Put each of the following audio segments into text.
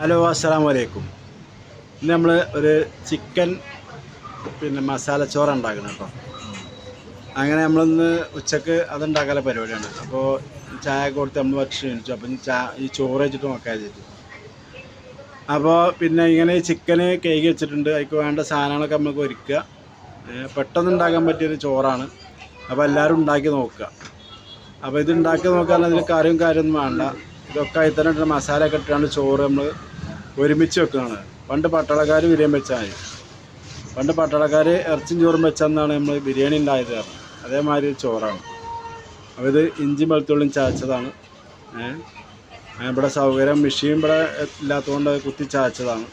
Hello അസ്സാം വലൈക്കും ഇന്ന് നമ്മൾ ഒരു ചിക്കൻ പിന്നെ മസാല ചോറ് ഉണ്ടാക്കണം കേട്ടോ. അങ്ങനെ നമ്മളിന്ന് ഉച്ചയ്ക്ക് അതുണ്ടാക്കാനുള്ള പരിപാടിയാണ്. അപ്പോൾ ചായ കൊടുത്ത് നമ്മൾ ഭക്ഷണം കഴിച്ചു. അപ്പം ചാ ഈ ചോറ് വെച്ചിട്ട് നോക്കാൻ വെച്ചിട്ട് അപ്പോൾ പിന്നെ ഇങ്ങനെ ചിക്കന് കേക്ക് വെച്ചിട്ടുണ്ട്. അതിക്ക് വേണ്ട സാധനങ്ങളൊക്കെ നമുക്ക് ഒരുക്കുക. പെട്ടെന്ന് ഉണ്ടാക്കാൻ പറ്റിയൊരു ചോറാണ്. അപ്പോൾ എല്ലാവരും ഉണ്ടാക്കി നോക്കുക. അപ്പോൾ ഇത് ഉണ്ടാക്കി നോക്കാൻ അതിൽ കറിയും കാര്യമൊന്നും വേണ്ട. ഇതൊക്കെ അതിൽ തന്നെ മസാല ഒക്കെ ഇട്ടാണ് ചോറ് നമ്മൾ ഒരുമിച്ച് വെക്കുകയാണ്. പണ്ട് പട്ടാളക്കാർ ബിരിയാണി വെച്ചാൽ പണ്ട് പട്ടാളക്കാർ ഇറച്ചും ചോറും വെച്ചെന്നാണ് നമ്മൾ ബിരിയാണി ഉണ്ടായത് അതേമാതിരി ചോറാണ്. അപ്പോൾ ഇത് ഇഞ്ചി വെളുത്തുള്ളിയും ചാച്ചതാണ്. ഏഹ് ഇവിടെ സൗകര്യം മെഷീൻ ഇവിടെ ഇല്ലാത്തതുകൊണ്ട് കുത്തി ചാച്ചതാണ്.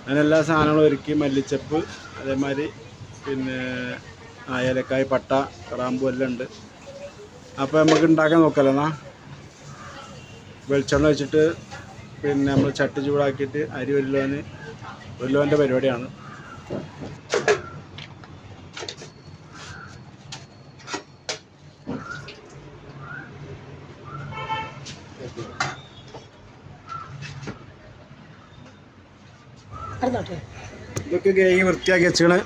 അങ്ങനെ എല്ലാ സാധനങ്ങളും ഒരുക്കി മല്ലിച്ചപ്പ് അതേമാതിരി പിന്നെ ഏലക്കായ് പട്ട റാമ്പു എല്ലാം ഉണ്ട്. അപ്പോൾ നമുക്ക് ഉണ്ടാക്കാൻ നോക്കല്ലോ എന്നാ? വെളിച്ചെണ്ണ വെച്ചിട്ട് പിന്നെ നമ്മൾ ചട്ടി ചൂടാക്കിയിട്ട് അരി ഒരു ഒരുലോന്റെ ഒരു പരിപാടിയാണ്. ഇതൊക്കെ കേക്ക് വൃത്തിയാക്കി വെച്ചാണ്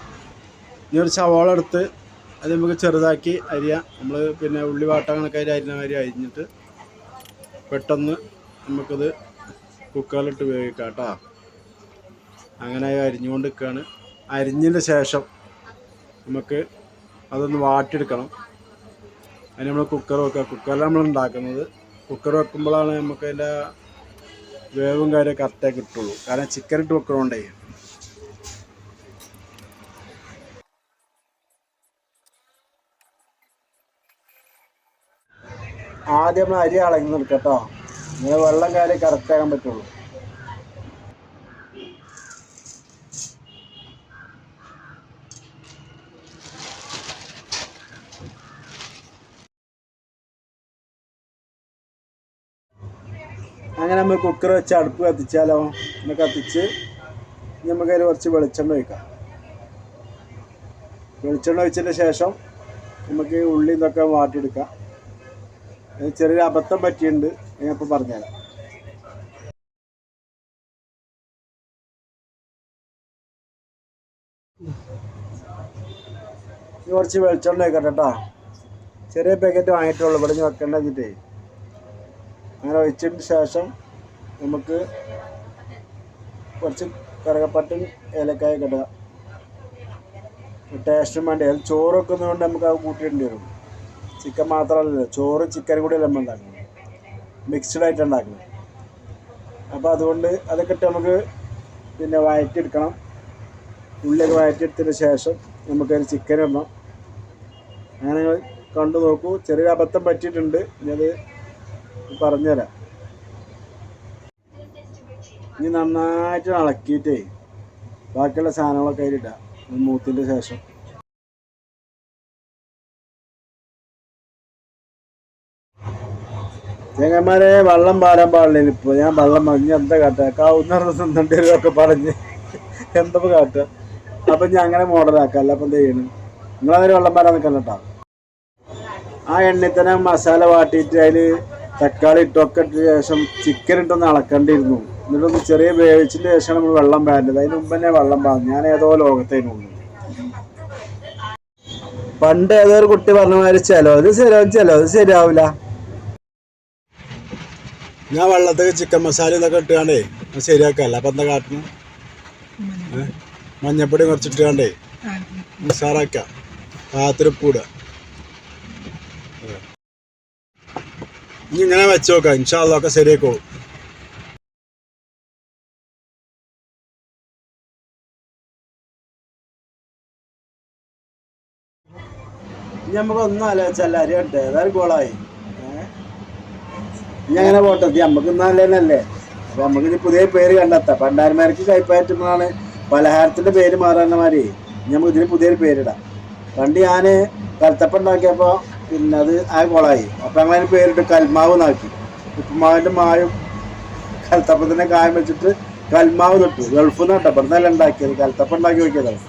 ഇനി ഒരു സവാള എടുത്ത് അത് നമുക്ക് ചെറുതാക്കി അരിയാം. നമ്മൾ പിന്നെ ഉള്ളി വാട്ടാൻ കണക്കായി അരിഞ്ഞ മാതിരി അരിഞ്ഞിട്ട് പെട്ടെന്ന് നമുക്കത് കുക്കറിലിട്ട് ഉപയോഗിക്കാം കേട്ടോ അങ്ങനെ അരിഞ്ഞുകൊണ്ട് നിൽക്കുകയാണ് അരിഞ്ഞതിന് ശേഷം നമുക്ക് അതൊന്ന് വാട്ടിയെടുക്കണം. അതിന് നമ്മൾ കുക്കർ വെക്കുക. കുക്കറിൽ നമ്മൾ ഉണ്ടാക്കുന്നത്. കുക്കർ വെക്കുമ്പോഴാണ് നമുക്ക് അതിന്റെ വേവും കാര്യം കറക്റ്റായി കിട്ടുള്ളൂ. കാരണം ചിക്കൻ ഇട്ട് വെക്കണോണ്ടേ. ആദ്യം നമ്മൾ അരി അളങ്ങി നിൽക്കട്ടോ ഇങ്ങനെ വെള്ളം കാര്യം കറക്റ്റ് ആകാൻ പറ്റുള്ളൂ. അങ്ങനെ നമ്മൾ കുക്കർ വെച്ച് അടുപ്പ് കത്തിച്ചാലോ? ഒന്ന് കത്തിച്ച് ഇനി നമുക്ക് അതിൽ കുറച്ച് വെളിച്ചെണ്ണ ഒഴിക്കാം. വെളിച്ചെണ്ണ ഒഴിച്ചതിന് ശേഷം നമുക്ക് ഈ ഉള്ളി ഇതൊക്കെ വാട്ടിയെടുക്കാം. ചെറിയൊരു അബദ്ധം പറ്റിയിട്ടുണ്ട്. ഞാൻ പറഞ്ഞുതരാം. കുറച്ച് വെളിച്ചെണ്ണ ഒഴിക്കട്ടെ കേട്ടോ ചെറിയ പാക്കറ്റ് വാങ്ങിയിട്ടുള്ളൂ. ഇവിടെ നിന്ന് വെക്കേണ്ട വെച്ചിട്ടേ അങ്ങനെ ഒഴിച്ചതിന് ശേഷം നമുക്ക് കുറച്ച് കറുകപ്പട്ടും ഏലക്കായ കിട്ടുക ടേസ്റ്റും വേണ്ടി. അത് ചോറ് വെക്കുന്നതുകൊണ്ട് നമുക്ക് അത് കൂട്ടിയിടേണ്ടി വരും. ചിക്കൻ മാത്രമല്ലല്ലോ. ചോറ് ചിക്കൻ കൂടി നമ്മൾ ഉണ്ടാക്കുന്നത് മിക്സ്ഡ് ആയിട്ട് ഉണ്ടാക്കുന്നത് അപ്പോൾ അതുകൊണ്ട് അതൊക്കെ ഇട്ട് നമുക്ക് പിന്നെ വഴറ്റിയെടുക്കണം ഉള്ളിയൊക്കെ വഴറ്റിയെടുത്തതിന് ശേഷം നമുക്കൊരു ചിക്കൻ ഇടണം. അങ്ങനെ കണ്ടു നോക്കൂ. ചെറിയൊരു അബദ്ധം പറ്റിയിട്ടുണ്ട്. ഇനി അത് പറഞ്ഞുതരാം. ഇനി നന്നായിട്ട് ഇളക്കിയിട്ടേ ബാക്കിയുള്ള സാധനങ്ങളൊക്കെ അതിലിടാം. മൂത്തിന്റെ ശേഷം. ചെങ്ങന്മാരെ വെള്ളം പാരാൻ പാടില്ല ഇപ്പോൾ ഞാൻ വള്ളം മഞ്ഞ എന്താ കാട്ടുക കാവുന്ന ദിവസം തണ്ടൊക്കെ പറഞ്ഞ് എന്താ കാട്ടുക അപ്പം ഞാൻ അങ്ങനെ മോഡലാക്കാം അല്ല അപ്പം എന്താ ചെയ്യണം? നിങ്ങളതിന് വെള്ളം പാരാൻ നിൽക്കണ്ട കേട്ടോ ആ എണ്ണയിൽ തന്നെ മസാല വാട്ടിയിട്ട് അതിൽ തക്കാളി ഇട്ടൊക്കെ ഇട്ട ശേഷം ചിക്കൻ ഇട്ടൊന്ന് അളക്കേണ്ടിയിരുന്നു എന്നിട്ടൊന്ന് ചെറിയ വേവിച്ചതിന് ശേഷം നമ്മൾ വെള്ളം പാരേണ്ടത്. അതിന് മുമ്പ് തന്നെ വെള്ളം പാർന്നു. ഞാൻ ഏതോ ലോകത്തേനുള്ളൂ പണ്ട് ഏതോ ഒരു കുട്ടി പറഞ്ഞ മാതിരി ചിലവ് ചിലവ് ചിലവ് ശരിയാവില്ല ഞാൻ വെള്ളത്തേക്ക് ചിക്കൻ മസാല ഇതൊക്കെ ഇട്ടുകാണ്ടേ അത് ശരിയാക്കല്ല അപ്പം എന്താ കാട്ടണം? മഞ്ഞപ്പൊടി. കുറച്ചിട്ടുകാണ്ടേ ഉസാറാക്കാം. പാത്രപ്പൂട ഇനി ഇങ്ങനെ വെച്ച് നോക്കാം. ഇൻഷാല്ല ഒക്കെ ശരിയാക്കോളും നമുക്ക് ഒന്നും ആലോചിച്ചല്ല അരി കട്ടെ ഏതായാലും ഗോളായി ഇനി അങ്ങനെ പോട്ടെ ഇത് നമുക്ക് നല്ലതല്ലേ? അപ്പൊ നമുക്ക് ഇനി പുതിയ പേര് കണ്ടെത്താം. പണ്ടാരന്മാർക്ക് കൈപ്പറ്റുമ്പോഴാണ് പലഹാരത്തിന്റെ പേര് മാറുന്ന മാതിരി നമുക്ക് ഇതിന് പുതിയൊരു പേരിടാം. പണ്ട് ഞാൻ കൽത്തപ്പ ഉണ്ടാക്കിയപ്പോൾ പിന്നെ അത് ആ കൊളായി. അപ്പം ഞങ്ങൾ അതിന് പേരിട്ട് കൽമാവ് നാക്കി ഉപ്പുമാവിന്റെ മായും കൽത്തപ്പത്തിന്റെ കായം വെച്ചിട്ട് കൽമാവ് തൊട്ടു. ഗൾഫിൽ നിന്ന് കേട്ടോ ഉണ്ടാക്കിയത്. കൽത്തപ്പ ഉണ്ടാക്കി നോക്കിയതാണ്.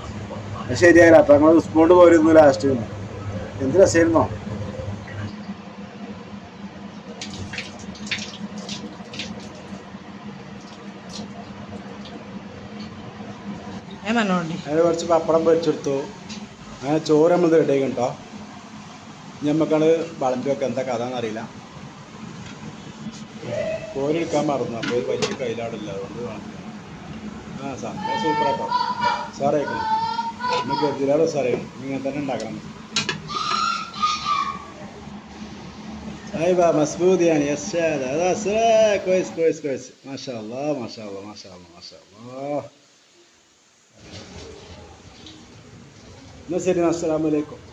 ശരിയായില്ല. അപ്പം ഞങ്ങൾ സ്കൂളിൽ പോയിരുന്നു ലാസ്റ്റ്. എന്ത് രസമായിരുന്നോ? ഞാൻ പറഞ്ഞോണ്ടി അതിന് കുറച്ച് പപ്പടം പൊരിച്ചെടുത്തു അങ്ങനെ ചോറ് നമ്മൾ റെഡി ആക്കും കേട്ടോ ഇനി നമുക്കാണ് വളമ്പി വെക്കാം എന്താ കഥ എന്നറിയില്ല കോരി എടുക്കാൻ മറന്നു അപ്പോൾ ഒരു വലിയ കയ്യിലാടില്ല അതുകൊണ്ട് വളമ്പി ആ സംഭവം സൂപ്പറാട്ടോ സാറേക്കണം നമുക്ക് എതിരാളോ സാറേക്കണം ഇങ്ങനെ തന്നെ ഉണ്ടാക്കണം ايوه مسبود يعني يا السادة هذا سا- كويس كويس كويس ما شاء الله ما شاء الله ما شاء الله ما شاء الله na seydina asalaamaaleykum